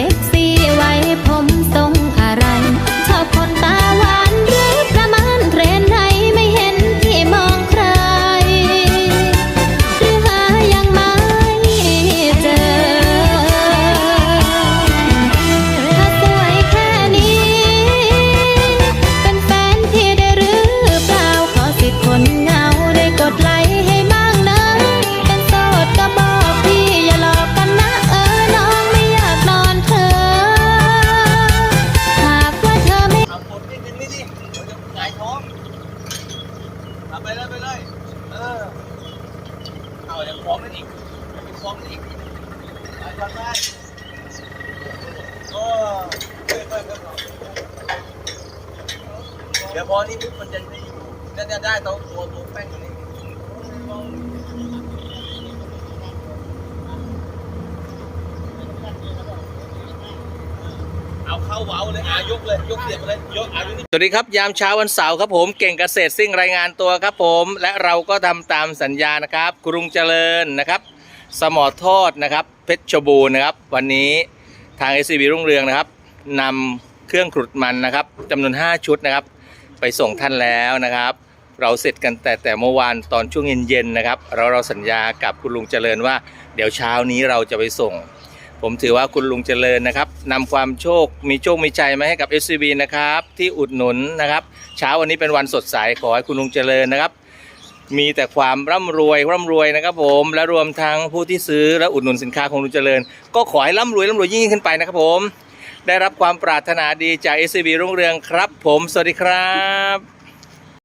ซ็กซี่ไว้ผมทรง ไปเลยไปเลย เออ เอาอย่างฟ้องนั่นอีกอย่างฟ้องนั่นอีกไปไปไปโอ้ค่อยเฮ้ยเฮ้เดี๋ยวพอนี่ปุ๊บมันจะได้อยู่จะได้ตัวตัวตัวแป้งอยู่นี่ เข้าเว้าเลยอายกเลยยกเสียบเลยยกอายุนี่สวัสดีครับยามเช้าวันเสาร์ครับผมเก่งเกษตรซิ่งรายงานตัวครับผม และเราก็ทำตามสัญญานะครับ กรุงเจริญนะครับ สมอทอดนะครับ เพชรบูรณ์นะครับ วันนี้ทาง SCB รุ่งเรืองนะครับนำเครื่องขุดมันนะครับจำนวน 5 ชุดนะครับ ไปส่งท่านแล้วนะครับ เราเสร็จกันแต่แต่เมื่อวานตอนช่วงเย็นๆนะครับเราเราสัญญากับคุณลุงเจริญว่า เดี๋ยวเช้านี้เราจะไปส่ง ผมถือว่าคุณลุงเจริญนะครับนำความโชคมีโชคมีใจมาให้กับ SCB นะครับ ที่อุดหนุนนะครับ เช้าวันนี้เป็นวันสดใสขอให้คุณลุงเจริญนะครับ มีแต่ความร่ำรวยร่ำรวยนะครับ ผมและรวมทั้งผู้ที่ซื้อและอุดหนุนสินค้าของลุงเจริญ ก็ขอให้ร่ำรวยร่ำรวยยิ่งขึ้นไปนะครับ ผม ได้รับความปรารถนาดีจาก SCB รุ่งเรืองครับ ผม สวัสดีครับ